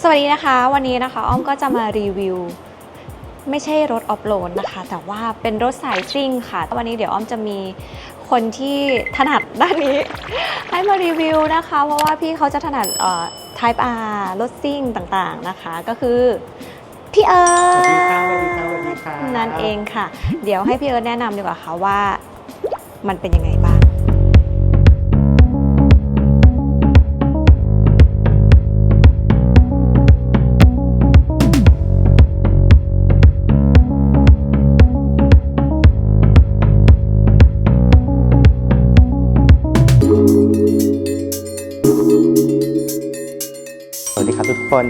สวัสดีนะคะ วันนี้นะคะอ้อมก็จะมารีวิว ไม่ใช่รถออฟโรดนะคะ แต่ว่าเป็นรถสายซิ่งค่ะ วันนี้เดี๋ยวอ้อมจะมีคนที่ถนัดด้านนี้ ให้มารีวิวนะคะ เพราะว่าพี่เขาจะถนัดเอ่อ Type R รถซิ่งต่างๆนะคะ ก็คือพี่เอิสวัสดีร์ครับธสวัสดีครับสวัสดีครับนั่นเองค่ะ เดี๋ยวให้พี่เอิร์ธแนะนำดีกว่าค่ะว่ามันเป็นยังไง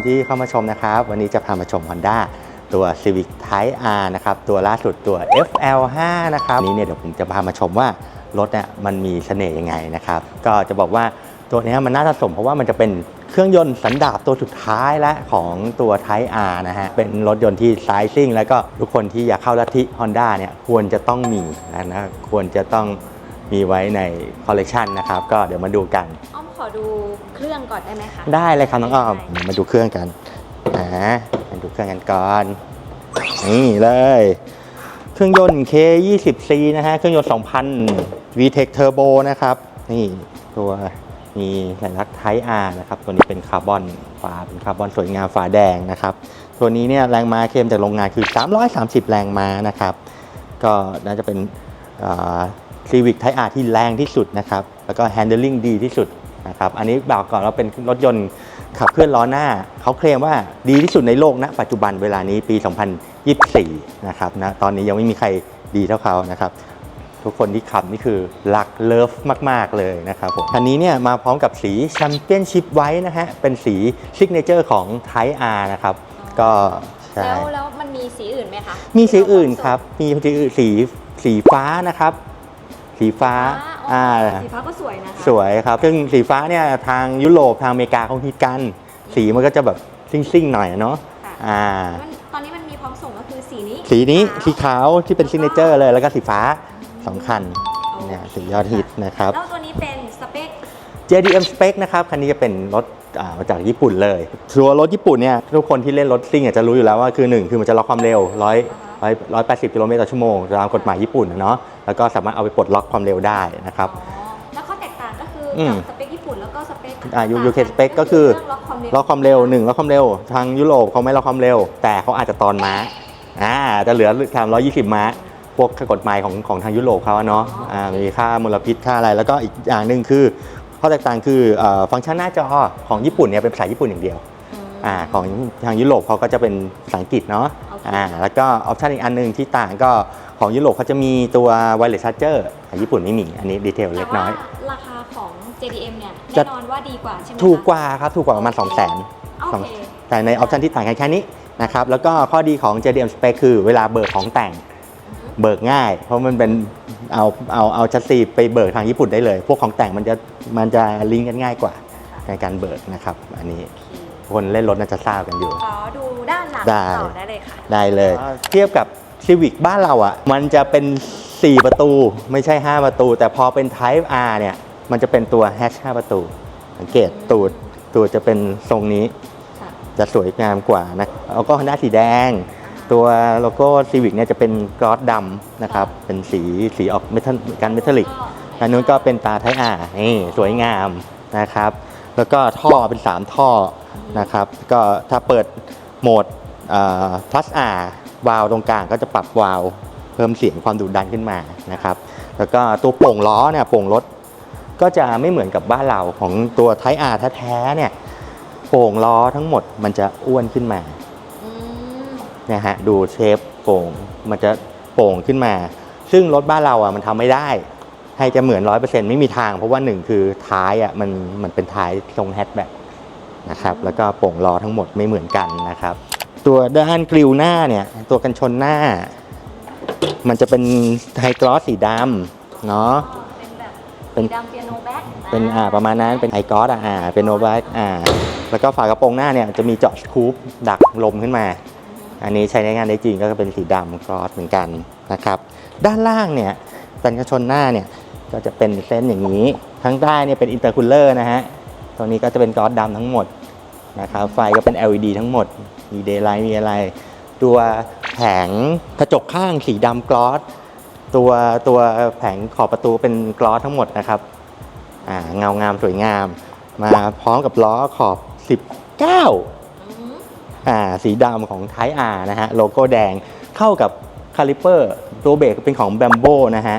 ที่เข้ามาชมนะครับ วันนี้จะพามาชม Honda ตัว Civic Type R นะครับ ตัวล่าสุดตัว FL5 นะครับนี้เนี่ยเดี๋ยวผมจะพามาชมว่ารถเนี่ยมันมีเสน่ห์ยังไงนะครับ ก็จะบอกว่าตัวนี้มันน่าสะสมเพราะว่ามันจะเป็นเครื่องยนต์สันดาปตัวสุดท้ายและของตัว Type R นะฮะ เป็นรถยนต์ที่ไซซิ่งแล้วก็ทุกคนที่อยากเข้าลัทธิ Honda เนี่ยควรจะต้องมีนะนะควรจะต้องมีไว้ในคอลเลกชันนะครับ ก็เดี๋ยวมาดูกันอ้อม ขอดูเครื่องก่อนได้ไหมคะ ได้เลยครับน้องอ้อมได้มาดูเครื่องกันอ่ามาดูเครื่องกันก่อน นี่เลย เครื่องยนต์ K20C นะฮะ เครื่องยนต์ 2,000 VTEC Turbo นะครับ นี่ตัวมีสัญลักษณ์ Type R นะครับ ตัวนี้เป็นคาร์บอนฝาเป็นคาร์บอนสวยงามฝาแดงนะครับ ตัวนี้เนี่ยแรงม้าเคลมจากโรงงานคือ 330 แรงม้านะครับ ก็น่าจะเป็นซีวิกไทอาร์ที่แรงที่สุดนะครับ แล้วก็ handling ดีที่สุด นะครับอันนี้บอกก่อนว่าเป็นรถยนต์ขับเคลื่อนล้อหน้า เขาเคลมว่าดีที่สุดในโลกณปัจจุบันเวลานี้ปี 2024 นะครับนะตอนนี้ยังไม่มีใครดีเท่าเขานะครับทุกคนที่ขับนี่คือรักเลิฟมาก ๆ เลยนะครับผมคันนี้เนี่ยมาพร้อมกับสีแชมเปี้ยนชิพไว้นะฮะ เป็นสีซิกเนเจอร์ของ Type R นะครับ ก็ใช่แล้วแล้วมันมีสีอื่นไหมคะ มีสีอื่นครับ มีสีอื่นสีสีฟ้านะครับ สีฟ้าอ่าอ่าสีฟ้าก็สวยนะคะสวยครับ ซึ่งสีฟ้าเนี่ยทางยุโรปทางอเมริกาเขาฮิตกัน สีมันก็จะแบบซิ่งๆหน่อยเนาะค่ะอ่ามันตอนนี้มันมีพร้อมส่งก็คือสีนี้ สีนี้ขาวสีขาวที่เป็นซิกเนเจอร์เลยแล้วก็สีฟ้าสองคันเนี่ยสียอดฮิตนะครับ แล้วตัวนี้เป็นสเปค JDM Spec นะครับ คันนี้จะเป็นรถอ่ามาจากญี่ปุ่นเลยตัวรถญี่ปุ่นเนี่ยทุกคนที่เล่นรถซิ่งอาจจะรู้อยู่แล้วว่าคือ 1 คือมันจะล็อกความเร็ว ร้อยร้อยร้อยแปดสิบกิโลเมตรต่อชั่วโมงตามกฎหมายญี่ปุ่นนะเนาะแล้วก็สามารถเอาไปปลดล็อกความเร็วได้นะครับอ๋อแล้วข้อแตกต่างก็คืออืมกับสเปคญี่ปุ่นแล้วก็สเปคอ่าต่าง UK spec ก็คือเรื่องล็อกความเร็วล็อกความเร็วหนึ่งล็อกความเร็ว ทางยุโรปเขาไม่ล็อกความเร็ว แต่เขาอาจจะตอนม้าอ่าจะเหลือทำร้อยยี่สิบม้า พวกกฎหมายของของทางยุโรปเขาอะเนาะอ่ามีค่ามลพิษค่าอะไร แล้วก็อีกอย่างหนึ่งคือข้อแตกต่างคือเอ่อฟังก์ชันหน้าจอของญี่ปุ่นเนี่ยเป็นภาษาญี่ปุ่นอย่างเดียวมอ่าของทางยุโรปเขาก็จะเป็นภาษาอังกฤษเนาะโอเคอ่าแล้วก็ออปชันอีกอันหนึ่งที่ต่างก็ของยุโรปเขาจะมีตัว wireless charger ของญี่ปุ่นไม่มี อันนี้ดีเทลเล็กน้อยแต่ว่าราคาของ JDM เนี่ยจะแน่นอนว่าดีกว่าใช่ไหมคะถูกกว่าครับ ถูกกว่าประมาณ 2 0 0 0 0 0โอเคแต่ในออปชันที่ต่างกันแค่นี้นะครับ แล้วก็ข้อดีของ JDM Spec คือเวลาเบิกของแต่งเบิกง่าย เพราะมันเป็นเอาเอาเอาชัสซีไปเบิกทางญี่ปุ่นได้เลย พวกของแต่งมันจะมันจะลิงก์กันง่ายกว่าในการเบิกนะครับ อันนี้ คนเล่นรถน่าจะทราบกันอยู่ ขอดูด้านหลังได้ ต่อได้เลยค่ะ ได้เลย เทียบกับ Civic บ้านเราอะ มันจะเป็น 4 ประตูไม่ใช่ 5 ประตู แต่พอเป็น Type R เนี่ย มันจะเป็นตัว Hatch 5ประตู สังเกตตูดตูดจะเป็นทรงนี้ ค่ะจะสวยงามกว่านะแล้วก็ Honda สีแดง ตัวโลโก้ Civic เนี่ยจะเป็นกรอสดำนะครับ เป็นสีสีออกเมทัลกันเมทัลลิก อันนู้นก็เป็นตาไทยอานี่สวยงามนะครับ แล้วก็ท่อเป็น 3 ท่อนะครับ ก็ถ้าเปิดโหมด plus R วาล์วตรงกลางก็จะปรับวาล์วเพิ่มเสียงความดุดันขึ้นมานะครับ แล้วก็ตัวโป่งล้อเนี่ยโป่งรถก็จะไม่เหมือนกับบ้านเราของตัวไทยอาแท้ๆเนี่ยโป่งล้อทั้งหมดมันจะอ้วนขึ้นมาอืมนะฮะดูเชฟโป่งมันจะโป่งขึ้นมา ซึ่งรถบ้านเราอะมันทำไม่ได้ ให้จะเหมือนร้อยเปอร์เซ็นต์ไม่มีทาง เพราะว่าหนึ่งคือท้ายอะมันมันเป็นท้ายทรงแฮชแบ็กนะครับแล้วก็โป่งล้อทั้งหมดไม่เหมือนกันนะครับ ตัวด้านกริวหน้าเนี่ยตัวกันชนหน้า มันจะเป็นไฮกลอสสีดำเนาะเป็นแบบเป็นสีดำเปียโนแบ็คเป็นอ่าประมาณนั้นเป็นไฮกลอสอะอ่าเป็นโนบัสอ่าแล้วก็ฝากระโปรงหน้าเนี่ยจะมีเจาะสกูปดักลมขึ้นมา อันนี้ใช้ในงานได้จริงก็เป็นสีดำกรอสเหมือนกันนะครับ ด้านล่างเนี่ยกันกระชนหน้าเนี่ย ก็จะเป็นเส้นอย่างนี้ทั้งใต้เนี่ยเป็นอินเตอร์คูลเลอร์นะฮะตัวนี้ก็จะเป็นกรอสดำทั้งหมดนะครับไฟก็เป็น LED ทั้งหมด มีเดย์ไลท์มีอะไร ตัวแผงกระจกข้างสีดำกลอสตัวตัวแผงขอบประตูเป็นกลอสทั้งหมดนะครับอ่าเงางามสวยงาม มาพร้อมกับล้อขอบ 19อ่าสีดำของ Type R นะฮะโลโก้แดงเข้ากับคาลิเปอร์ตัวเบรกเป็นของ b บมโบนะฮะ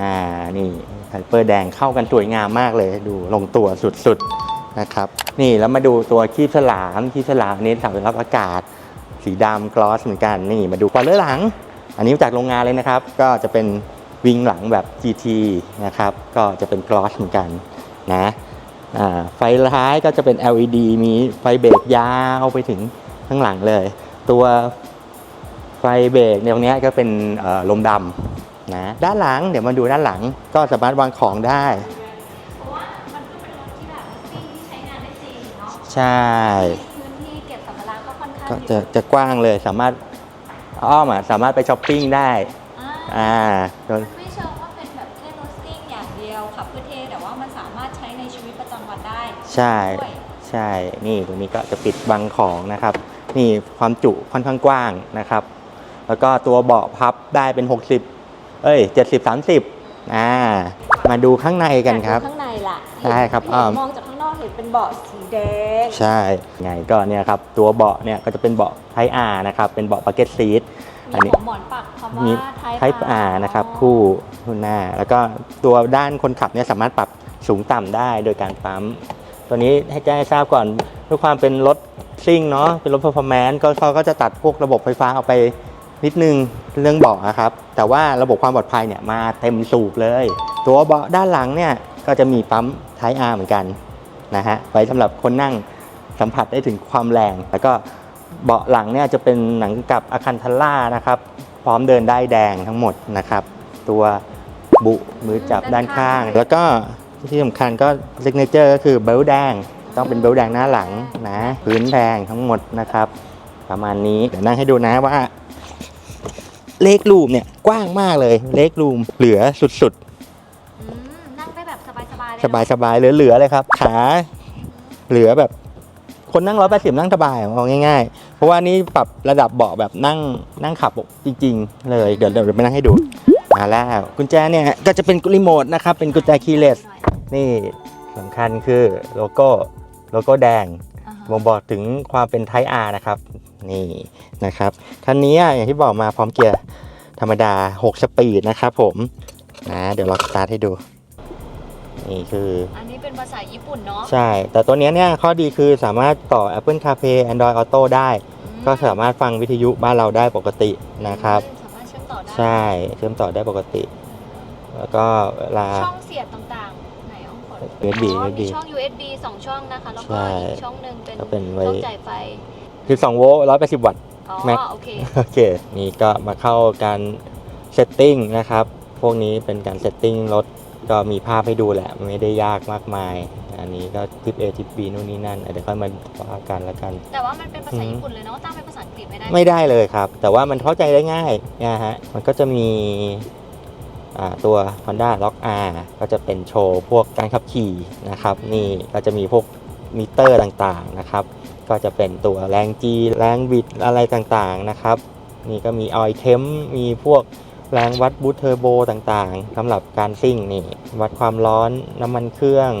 อ่านี่คาลิเปอร์แดงเข้ากันสวยงามมากเลย ดูลงตัวสุดๆนะครับนี่แล้วมาดูตัวคีบฉลามคีบฉลามนี้สำหรับอากาศ สีดำกลอสเหมือนกันนี่มาดูควอเลอร์หลัง อันนี้มาจากโรงงานเลยนะครับ ก็จะเป็นวิงหลังแบบ GT นะครับก็จะเป็นกลอสเหมือนกันนะไฟท้ายก็จะเป็น LED มีไฟเบรกยาวไปถึงข้างหลังเลย ตัวไฟเบรกในตรงนี้ก็เป็นลมดำ นะด้านหลังเดี๋ยวมาดูด้านหลังก็สามารถวางของได้เพราะว่ามันก็เป็นรถที่แบบซิ่งที่ใช้งานได้จริงเนาะใช่พื้นที่เก็บสัมภาระก็ค่อนข้างก็เยจะอะจะกว้างเลยสามารถอ้อมอะสามารถไปช้อปปิ้งได้อ่าอ่าโดยไม่เชิงว่าเป็นแบบแค่รถซิ่งอย่างเดียวขับเพื่อเท่แต่ว่ามันสามารถใช้ในชีวิตประจำวันได้ ใช่ด้วยใช่นี่ตรงนี้ก็จะปิดบังของนะครับ นี่ความจุค่อนข้างกว้างนะครับ แล้วก็ตัวเบาะพับได้เป็น 60 เอ้ย 70 30อ่ามาดูข้างในกันครับอยาดูข้างในล่ะได้ครับเห็นอ้อมมองจากข้างนอกเห็นเป็นเบาะสีแดง ใช่ไงก็เนี่ยครับตัวเบาะเนี่ยก็จะเป็นเบาะไท R นะครับเป็นเบาะ bucket seat อันมีนี้ หัวหมอนปักคำว่ามี Type Type R นะครับคู่คู่หน้า แล้วก็ตัวด้านคนขับเนี่ยสามารถปรับสูงต่ำได้โดยการปั๊ม ตัวนี้ให้แจ้งให้ทราบก่อนด้วยความเป็นรถซิ่งเนาะเป็นรถ performance ก็เขาก็จะตัดพวกระบบไฟฟ้าออกไป นิดนึงเรื่องเบาะครับ แต่ว่าระบบความปลอดภัยเนี่ยมาเต็มสูบเลย ตัวเบาะด้านหลังเนี่ยก็จะมีปั๊ม Type R เหมือนกันนะฮะไว้สำหรับคนนั่งสัมผัสได้ถึงความแรง แล้วก็เบาะหลังเนี่ยจะเป็นหนังกับอาคันทัลล่านะครับ พร้อมเดินได้แดงทั้งหมดนะครับ ตัวบุมือจับด้านข้าง แล้วก็ที่สำคัญก็ซิกเนเจอร์ก็คือเบลแดง ต้องเป็นเบลแดงหน้าหลังนะ พื้นแดงทั้งหมดนะครับ ประมาณนี้เดี๋ยวนั่งให้ดูนะว่า เลขรูมเนี่ยกว้างมากเลยเลขรูมเหลือสุดอืมนั่งได้แบบสบายๆเลยๆสบายๆเหลือๆเลยครับ ขาเหลือแบบคนนั่งร้อยแปดสิบนั่งสบายเอาง่ายๆ เพราะว่านี่ปรับระดับเบาะแบบนั่งนั่งขับจริง ๆ เลยเดี๋ยวเดี๋ยวไปนั่งให้ดูมาแล้วกุญแจเนี่ยก็จะเป็นรีโมทนะครับเป็นกุญแจคีย์เลส หน่อยนี่สำคัญคือโลโก้โลโก้แดงอ่าฮะ บ่งบอกถึงความเป็นไท p อาร์นะครับ นี่นะครับคันนี้อะอย่างที่บอกมาพร้อมเกียร์ธรรมดา 6 สปีดนะครับผมนะเดี๋ยวเราสตาร์ทให้ดู นี่คือ อันนี้เป็นภาษาญี่ปุ่นเนาะใช่ แต่ตัวเนี้ยเนี่ยข้อดีคือสามารถต่อ Apple CarPlay Android Auto ได้อืมก็สามารถฟังวิทยุบ้านเราได้ปกตินะครับ สามารถเชื่อมต่อได้ ใช่ เชื่อมต่อได้ปกติ แล้วก็เวลาช่องเสียบต่างๆ ไหนเอาขอ USB อ๋อ USB มีช่อง USB สองช่องนะคะ แล้วก็ใช่อีกช่องหนึ่งเป็นก็เป็นไว้ ช่องจ่ายไฟคือ2โวลต์180 วัตต์ อ๋อ Mac โอเค โอเค นี่ก็มาเข้าการเซตติ้งนะครับ พวกนี้เป็นการเซตติ้งรถก็มีภาพให้ดูแหละ ไม่ได้ยากมากมาย อันนี้ก็ทิป A ทิป B นู่นนี่นั่น เดี๋ยวค่อยมาว่ากันแล้วกัน แต่ว่ามันเป็นภาษาอืมญี่ปุ่นเลยเนาะตั้งเป็นภาษาอังกฤษไม่ได้ ไม่ได้เลยครับ แต่ว่ามันเข้าใจได้ง่ายนะฮะ มันก็จะมีอ่า ตัว Honda Lock R ก็จะเป็นโชว์พวกการขับขี่นะครับ นี่ก็จะมีพวกมิเตอร์ต่างๆนะครับ ก็จะเป็นตัวแรง G แรงบิดอะไรต่างๆนะครับ นี่ก็มีออยเทมมีพวกแรงวัดบูทเทอร์โบต่างๆสำหรับการซิ่งนี่ วัดความร้อนน้ำมันเครื่อง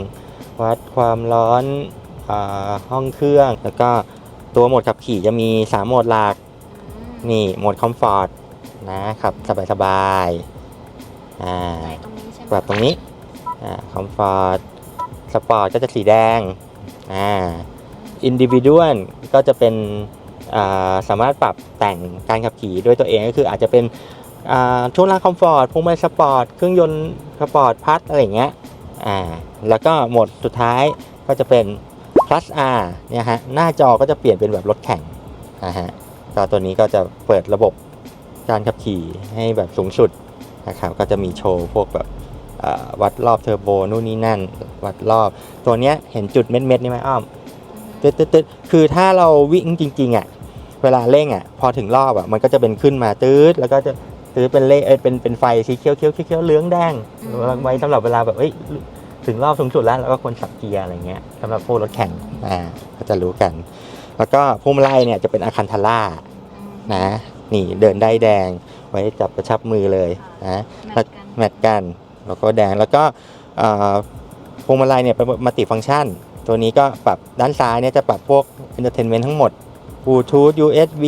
วัดความร้อนอาห้องเครื่อง แล้วก็ตัวโหมดขับขี่จะมี 3 โหมดหลักอืมนี่โหมดคอมฟอร์ตนะครับ สบายๆ อ่าไหนตรงนี้ใช่ไหมปรับตรงนี้อ่าคอมฟอร์ตสปอร์ตก็จะสีแดงอ่าอินดิวิดวลก็จะเป็นอ่าสามารถปรับแต่งการขับขี่ด้วยตัวเองก็คืออาจจะเป็นอ่าช่วงล่างคอมฟอร์ตพวงมาลัยสปอร์ตเครื่องยนต์สปอร์ตพัดอะไรอย่างเงี้ยอ่าแล้วก็โหมดสุดท้ายก็จะเป็น plus R เนี่ยฮะหน้าจอก็จะเปลี่ยนเป็นแบบรถแข่งนะฮะก็ตัวนี้ก็จะเปิดระบบการขับขี่ให้แบบสูงสุด นะครับก็จะมีโชว์พวกแบบเอ่อวัดรอบเทอร์โบนู่นนี่นั่น วัดรอบตัวเนี้ยเห็นจุดเม็ดๆนี่ไหมอ้อมตึ๊ดตึ๊ดตึ๊ดคือถ้าเราวิ่งจริงๆอะเวลาเร่งอะพอถึงรอบอะมันก็จะเป็นขึ้นมาตืดแล้วก็จะตืดเป็นเลขเอ้ยเป็นเป็นไฟสีเขียวเขียวเขียวเขียวเหลืองแดงไว้สำหรับเวลาแบบเอ้ยถึงรอบสูงสุดแล้วเราก็ควรสับเกียร์อะไรเงี้ยสำหรับพวกรถแข่งอ่าก็จะรู้กัน แล้วก็พวงมาลัยเนี่ยจะเป็นอาคันทาร่านะ นี่เดินได้แดงไว้จับกระชับมือเลยนะแมทกันแมทกันแล้วก็แดงแล้วก็เอ่อพวงมาลัยเนี่ยเป็นมัลติฟังก์ชัน ตัวนี้ก็ปรับด้านซ้ายเนี่ยจะปรับพวก entertainment ทั้งหมด Bluetooth USB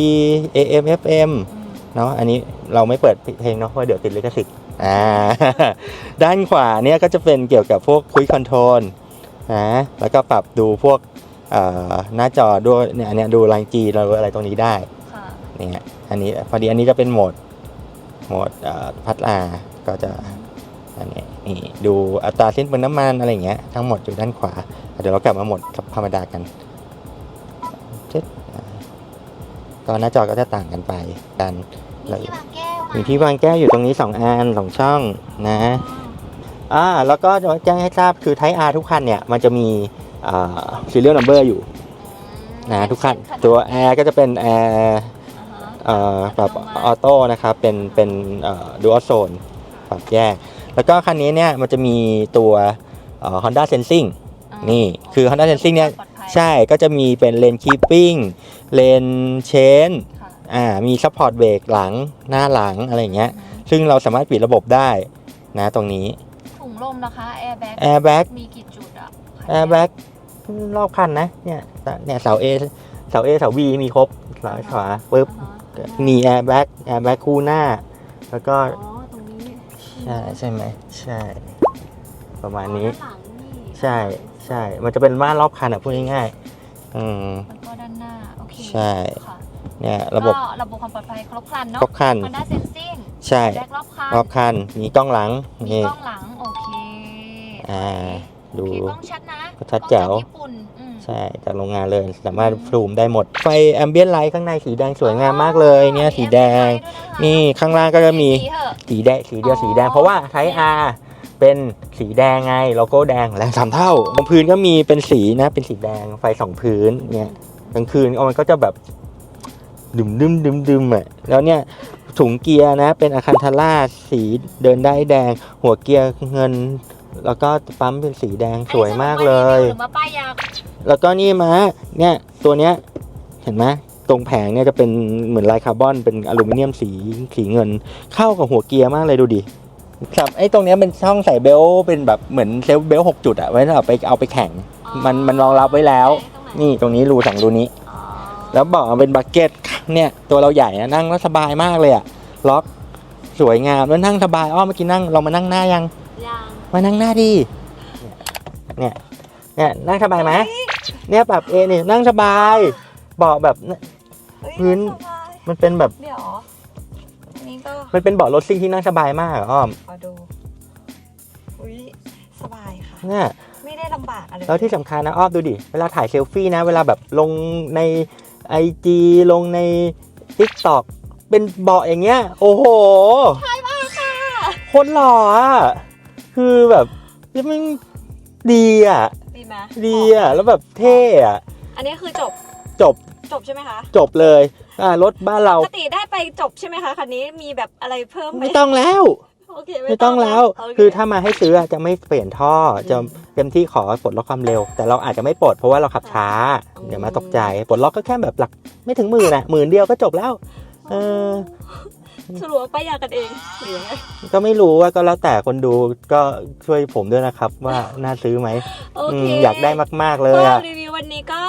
AM FM เนาะอันนี้เราไม่เปิดเพลงเนาะเพราะเดี๋ยวติดลิขสิทธิ์อ่าด้านขวาเนี่ยก็จะเป็นเกี่ยวกับพวกคุยคอนโทรลนะแล้วก็ปรับดูพวกเอ่อหน้าจอด้วยเนี่ยอันเนี้ยดูไลน์จีเราอะไรตรงนี้ได้ค่ะเนี่ย อันนี้พอดีอันนี้จะเป็นโหมดโหมดเอ่อพัดอาก็จะอันนี้นี่ดูอัตราสิ้นเปลืองน้ำมันอะไรอย่างเงี้ยทั้งหมดอยู่ด้านขวา เดี๋ยวเรากลับมาโหมดธรรมดากันเจ็ดอ่าก็หน้าจอก็จะต่างกันไปกันมีที่วางแก้วอะมีที่วางแก้วอยู่ตรงนี้ 2อันสองช่องนะอ่าแล้วก็จะแจ้งให้ทราบคือ Type R ทุกคันเนี่ยมันจะมีอ่า serial number อยู่นะทุกคันตัว Air ก็จะเป็น Air อ่า ฮะเอ่อปรับออโต้นะครับเป็นเป็นดูอัลโซนปรับแยก แล้วก็คันนี้เนี่ยมันจะมีตัวเอ่อ Honda Sensing อ่านี่คือ Honda Sensing เนี่ยปลอดภัยใช่ก็จะมีเป็นเลนคีปปิ้งเลนเชนค่ะอ่ามีซัพพอร์ตเบรกหลังหน้าหลังอะไรอย่างเงี้ยซึ่งเราสามารถปิดระบบได้นะตรงนี้ ถุงลมนะคะแอร์แบ็ก Airbag มีกี่จุดอะ Airbag รอบคันนะเนี่ยเนี่ยเสา A เสา A เสา B มีครบซ้ายขวาปึ๊บ อ่าฮะมี Airbag Airbag คู่หน้า แล้วก็ อ๋อ ตรงนี้ใช่ใช่ไหมใช่ ประมาณนี้ ด้านหลังนี่ใช่ใช่ มันจะเป็นม่านรอบคันอะพูดง่ายๆอืม แล้วก็ด้านหน้า โอเคใช่ ค่ะเนี่ยระบบก็ระบบความปลอดภัยครบครันเนาะครบครัน Honda Sensing ใช่แบ็กรอบคันรอบคันมีกล้องหลังมีนี่กล้องหลัง โอเคอ่าโอดูเคกล้องชัดนะก็ชัดแจ๋ว กล้องจากญี่ปุ่นอืม ใช่จากโรงงานเลยสามารถฟูมได้หมด ไฟแอมเบียนไลท์ข้างในสีแดงสวยงามมากเลยเนี่ยสีแดง นี่ข้างล่างก็จะมีสีแดงสีเดียวสีแดงเพราะว่าไทยอาเป็นสีแดงไงโลโก้แดงแรงสามเท่าบนพื้นก็มีเป็นสีนะ เป็นสีแดงไฟสองพื้นเนี่ยกลางคืนเอามันก็จะแบบดึมดึมดึมดึมอะแล้วเนี่ยถุงเกียร์นะ เป็นอาคันทาร่าสีเดินได้แดง หัวเกียร์เงิน แล้วก็ปั๊มเป็นสีแดงสวยมากเลยหรือมาป้ายยา แล้วก็นี่มาเนี่ยตัวเนี้ยเห็นไหมตรงแผงเนี่ยจะเป็นเหมือนลายคาร์บอนเป็นอลูมิเนียมสีสีเงิน เข้ากับหัวเกียร์มากเลยดูดิครับไอ้ตรงเนี้ยเป็นช่องใส่เบลต์เป็นแบบเหมือนเซลฟ์เบลต์หกจุดอะไว้สำหรับไปเอาไปแข่ง มันมันรองรับไว้แล้ว นี่ตรงนี้รูสองรูนี้ แล้วเบอกเป็นบักเก็ตเนี่ยตัวเราใหญ่นะนั่งแล้วสบายมากเลยอะล็อกสวยงามแล้วนั่งสบายอ้อเมื่อกี้นั่งเรามานั่งหน้ายังยางมานั่งหน้าดิเนี่ยเนี่ยนั่งสบายไหม เนี่ยปรับเอเนี่ยนั่งสบายเบาะแบบเนี่ยพื้นมันเป็นแบบเดี๋ยวอันนี้ก็มันเป็นเบาะรถซิ่งที่นั่งสบายมากอะอ้อมขอดูอุ้ยสบายค่ะเนี่ยไม่ได้ลำบากอะไรแล้วที่สำคัญนะอ้อมดูดิเวลาถ่ายเซลฟี่นะ เวลาแบบลงในไอจีลงใน t ิ k t o k เป็นเบาะอย่างเงี้ย โอ้โหใช่มากค่ะคนหล่ออะคือแบบมันดีอะ ดีไหมดีอะแล้วแบบเท่อะอันนี้คือจบจบจบใช่ไหมคะจบเลยอ่ารถบ้านเราปกติได้ไปจบใช่ไหมคะคันนี้มีแบบอะไรเพิ่มไหมไม่ต้องแล้วโอเคไม่ต้องแล้วโเคือถ้ามาให้ซื้ออะจะไม่เปลี่ยนท่อจะเต็มที่ขอปลดล็อกความเร็ว แต่เราอาจจะไม่ปลดเพราะว่าเราขับช้าอืมเดี๋ยวมาตกใจปลดล็อกก็แค่แบบหลักไม่ถึงหมื่นอะหมื่นเดียวก็จบแล้ว เออ สรุปว่าป้ายยากันเองหรือยังไงก็ไม่รู้ว่าก็แล้วแต่คนดูก็ช่วยผมด้วยนะครับ ว่าน่าซื้อไหมโออืเคมอยากได้มาก ๆ เลยก็อะรีวิววันนี้ก็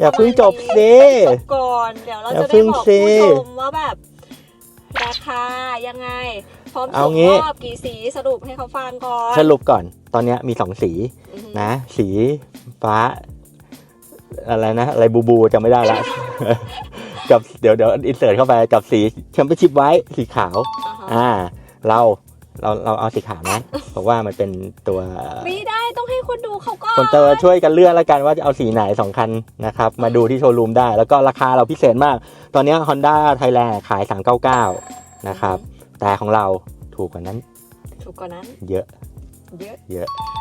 อย่าเพิ่งจบสิ จบก่อนเดี๋ยวเราอย่าจะเพิ่ได้งบอกสิผู้ชมว่าแบบ ราคายังไง พร้อมเอาส่งงี้ มอบกี่สีสรุปให้เขาฟังก่อนสรุปก่อนตอนเนี้ยมีสองสีอือฮึนะ สีฟ้า อะไรนะ อะไรบูบูจำไม่ได้ละ กับเดี๋ยวเดี๋ยวอินเสิร์ตเข้าไปกับสีแชมเปี้ยนชิพไว้สีขาว อ่าฮะอ่าเราเราเราเอาสีขาวนะเพราะว่ามันเป็นตัวไม่ได้ต้องให้คนดูเขาก่อนคนเตอร์ช่วยกันเลือกแล้วกันว่าจะเอาสีไหนสองคันนะครับ มาดูที่โชว์รูมได้ แล้วก็ราคาเราพิเศษมาก ตอนเนี้ย Honda Thailand ขาย 399 นะครับ แต่ของเราถูกกว่านั้น ถูกกว่านั้น เยอะ เยอะเยอะอะ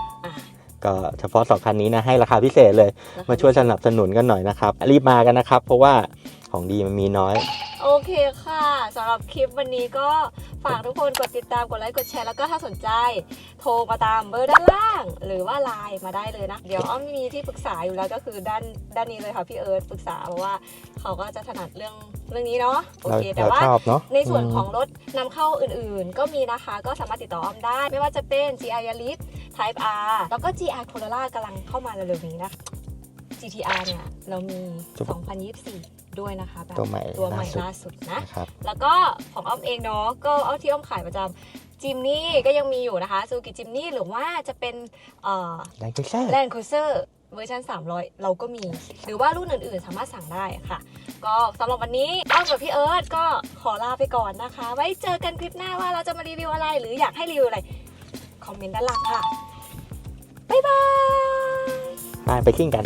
ก็เฉพาะสองคันนี้นะให้ราคาพิเศษเลยนะคะมาช่วยสนับสนุนกันหน่อยนะครับ รีบมากันนะครับ เพราะว่าของดีมันมีน้อย โอเคค่ะสำหรับคลิปวันนี้ก็ฝากทุกคนกดติดตามกดไลค์กดแชร์แล้วก็ถ้าสนใจ โทรมาตามเบอร์ด้านล่าง หรือว่าไลน์มาได้เลยนะ เดี๋ยวอ้อมมีที่ปรึกษาอยู่แล้วก็คือด้านด้านนี้เลยค่ะพี่เอิร์ธปรึกษาเพราะว่าเขาก็จะถนัดเรื่องเรื่องนี้เนาะโอเราเคแต่เราว่าชอบเนาะในส่วนของรถนำเข้าอื่นๆ ก็มีนะคะก็สามารถติดต่ออ้อมได้ ไม่ว่าจะเป็น GR Yaris Type R แล้วก็ GR Corolla กำลังเข้ามาเร็วๆนี้นะคะ GTR เนี่ย เรามี 2024 ด้วยนะคะแบบตัวใหม่ตัวใหม่ล่าสุดล่าสุดนะนะครับแล้วก็ของอ้อมเองเนาะก็เอาที่อ้อมขายประจำจิมนี่ก็ยังมีอยู่นะคะซูกิจิมนี่หรือว่าจะเป็นเอ่อแรงกระแทกแลนด์ครูเซอร์เวอร์ชัน300 เราก็มี หรือว่ารุ่นอื่นๆ สามารถสั่งได้ค่ะ ก็สำหรับวันนี้อ้อมกับพี่เอิร์ธก็ขอลาไปก่อนนะคะ ไว้เจอกันคลิปหน้าว่าเราจะมารีวิวอะไร หรืออยากให้รีวิวอะไร คอมเมนต์ด้านล่างค่ะ บ๊ายบาย ไปไปกิ้งกัน